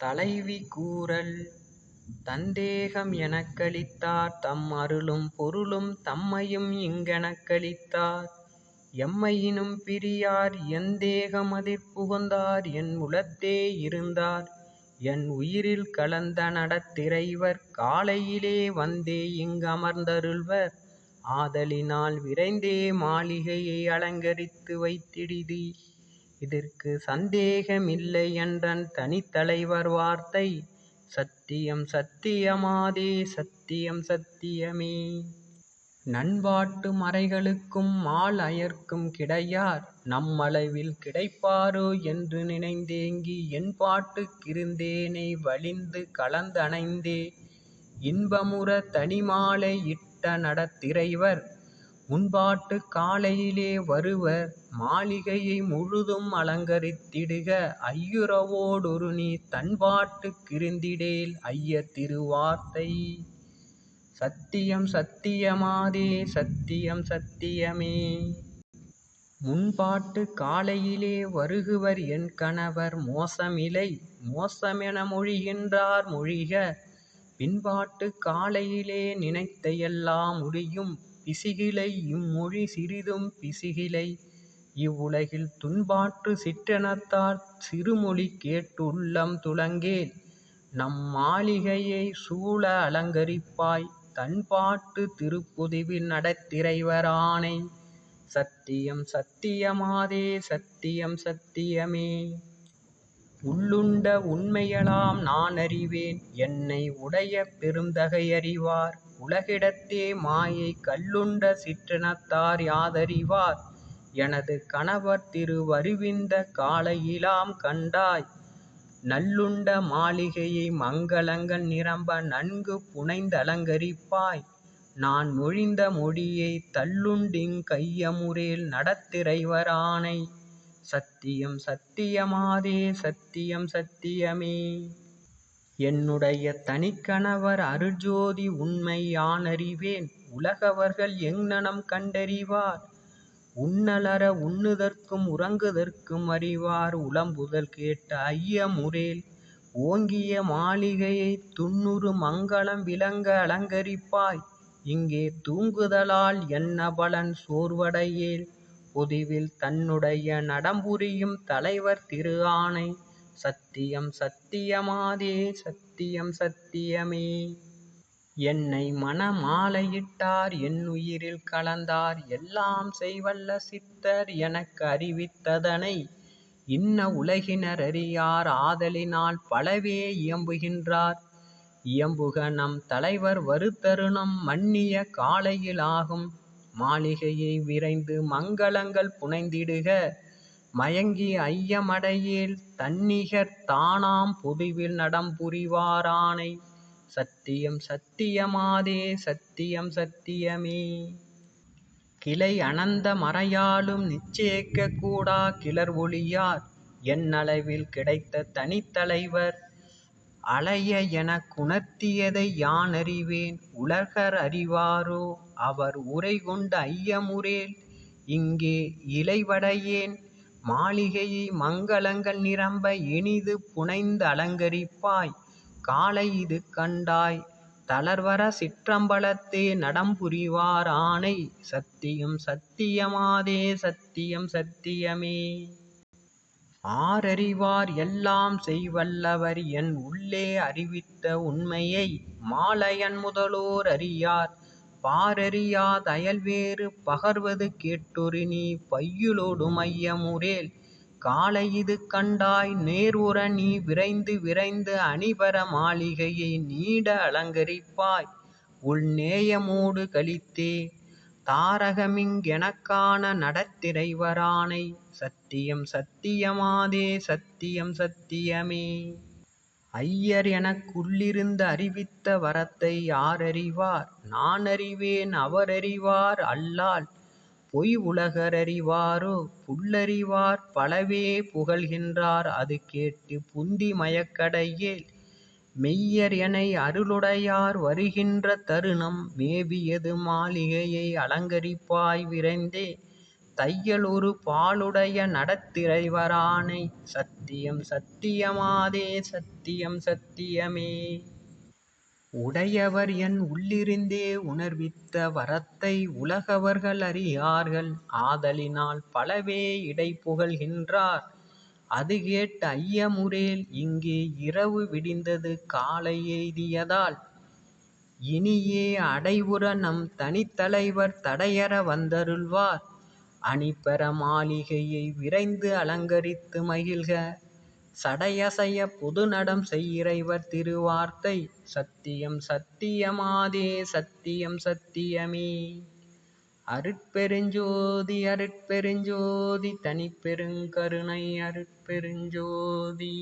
தலைவி கூறல் தந்தேகம் எனக்களித்தார் தம் அருளும் பொருளும் தம்மையும் இங்கெனக்களித்தார் எம்மையினும் பிரியார் எந்தேகமதிற் புகுந்தார் என் உளத்தே இருந்தார். என் உயிரில் கலந்த நடத்திறைவர் காலையிலே வந்தே இங்கமர்ந்தருள்வர் ஆதலினால் விரைந்தே மாளிகையை அலங்கரித்து வைத்திடிதி இதற்கு சந்தேகமில்லை என்றன் தனித்தலைவர் வார்த்தை. சத்தியம் சத்தியமாதே சத்தியம் சத்தியமே. நண்பாட்டு மறைகளுக்கும் மால் அயர்க்கும் கிடையார். நம்மளவில் கிடைப்பாரோ என்று நினைந்தேங்கி என்பாட்டுக் கிருந்தேனை வலிந்து கலந்தணைந்தே. இன்பமுற தனிமாலை இட்ட நடத்திறைவர் முன்பாட்டுக் காலையிலே வருவர் மாளிகையை முழுதும் அலங்கரித்திடுக. ஐயுறவோடொரு நீ தன்பாட்டுக் கிருந்திடேல் ஐயர் திருவார்த்தை. சத்தியம் சத்தியமாதே சத்தியம் சத்தியமே. முன்பாட்டுக் காலையிலே வருகுவர் என் கணவர் மோசமிலை மோசமென மொழிகின்றார் மொழிக. பின்பாட்டுக் காலையிலே நினைத்த எல்லாம் முடியும் பிசிகிலை இம்மொழி சிறிதும் பிசிகிலை இவ்வுலகில் துன்பாற்று சிற்றினத்தார் சிறுமொழி கேட்டுள்ளம் துலங்கேல் நம் மாளிகையைச் சூழ அலங்கரிப்பாய் தன்பாட்டு திருப்பொதுவில் நடத்திறைவர் ஆணை சத்தியம் சத்தியமாதே சத்தியம் சத்தியமே. உள்ளுண்ட உண்மையெலாம் நானறிவேன். என்னை உடைய பெருந்தகையறிவார். உலகிடத்தே மாயை கள்ளுண்ட சிற்றினத்தார் யாதறிவார். எனது கணவர் திருவருவிந்த காலையிலாம் கண்டாய். நல்லுண்ட மாளிகையை மங்களங்கள் நிரம்ப நன்கு புனைந்தலங்கரிப்பாய். நான் மொழிந்த மொழியைத் தள்ளுண்டிங் கையமுறேல் நடத்திறைவரானை ஆணை சத்தியம் சத்தியமாதே சத்தியம் சத்தியமே. என்னுடைய தனிக்கணவர் அருட்ஜோதி உண்மை யானறிவேன். உலகவர்கள் எங்ஙனம் கண்டறிவார். உன்னலற உண்ணுதற்கும் உறங்குதற்கும் அறிவார். உளம்புதல் கேட்ட ஐயமுறேல் ஓங்கிய மாளிகையைத் துன்னுறு மங்களம் விளங்க அலங்கரிப்பாய். இங்கே தூங்குதலால் என்ன பலன் சோர்வடையேல். பொதிவில் தன்னுடைய நடம்புரியும் தலைவர் திரு ஆணை சத்தியம் சத்தியமாதே சத்தியம் சத்தியமே. என்னை மணமாலையிட்டார் என்னுயிரில் கலந்தார் எல்லாம் செய்வல்ல சித்தர் எனக்கு அறிவித்ததனை. இன்ன உலகினர் அறியார் ஆதலினால் பலவே இயம்புகின்றார். இயம்புக நம் தலைவர் வருதருணம் மன்னிய காலையில் ஆகும் மாளிகையை விரைந்து மங்களங்கள் புனைந்திடுக. மயங்கி ஐயமடையேல் தன்னிகர் தானாம் பொதுவில் நடம்புரிவார் ஆணை சத்தியம் சத்தியமாதே சத்தியம் சத்தியமே. கிளை அனந்த மறையாலும் நிச்சயிக்கக் கூடா கிளர் ஒளியார். என்னளவில் கிடைத்த தனித்தலைவர் அலைய எனக்குணர்த்தியதை யானறிவேன் உலகர் அறிவாரோ? அவர் உரைகொண்ட ஐயமுறேல் இங்கே இலைவடையேன். மாளிகையை மங்களங்கள் நிரம்ப இனிது புனைந்தலங்கரிப்பாய் காலை இது கண்டாய். தளர்வர சிற்றம்பலத்தே நடம்புரிவார் ஆணை சத்தியம் சத்தியமாதே சத்தியம் சத்தியமே. ஆரறிவார் எல்லாம் செய்வல்லவர் என் உள்ளே அறிவித்த உண்மையை மாலையன் முதலோர் அறியார். பாரறியா தயல்வேறு பகர்வது கேட்டொரு நீ பையுளொடும் மையமுரேல் காலை இது கண்டாய் நேர்வுற நீ விரைந்து விரைந்து அணிபர மாளிகையை நீட அலங்கரிப்பாய். உள் நேயமோடு களித்தே தாரகமிங் எனக்கான நடத்திறைவர் சத்தியம் சத்தியமாதே சத்தியம் சத்தியமே. ஐயர் எனக்குள்ளிருந்து அறிவித்த வரத்தை யாரறிவார்? நானறிவேன் அவரறிவார். அல்லால் பொய் உலகர் அறிவாரோ புல்லறிவார். பலவே புகழ்கின்றார். அது கேட்டு புந்தி மயக்கடையேல் மெய்யர் எனை அருளுடையார். வருகின்ற தருணம் மேவியது மாளிகையை அலங்கரிப்பாய் விரைந்தே தையல் பாலுடைய நடத்திறைவரானை சத்தியம் சத்தியமாதே சத்தியம் சத்தியமே. உடையவர் என் உள்ளிருந்தே உணர்வித்த வரத்தை உலகவர்கள் அறியார்கள் ஆதலினால் பலவே இடை புகழ்கின்றார் அது அதுகேட்டு ஐயமுறேல் இங்கே இரவு விடிந்தது காலை எய்தியதால். இனியே அடைவுற நம் தனித்தலைவர் தடையற வந்தருள்வார் அணிபெற மாளிகையை விரைந்து அலங்கரித்து மகிழ்க சடையசைய புது நடம் செய்யிறைவர் திருவார்த்தை சத்தியம் சத்தியமாதே சத்தியம் சத்தியமே. அருட்பெருஞ்சோதி அருட்பெருஞ்சோதி தனிப்பெருங்கருணை அருட்பெருஞ்சோதி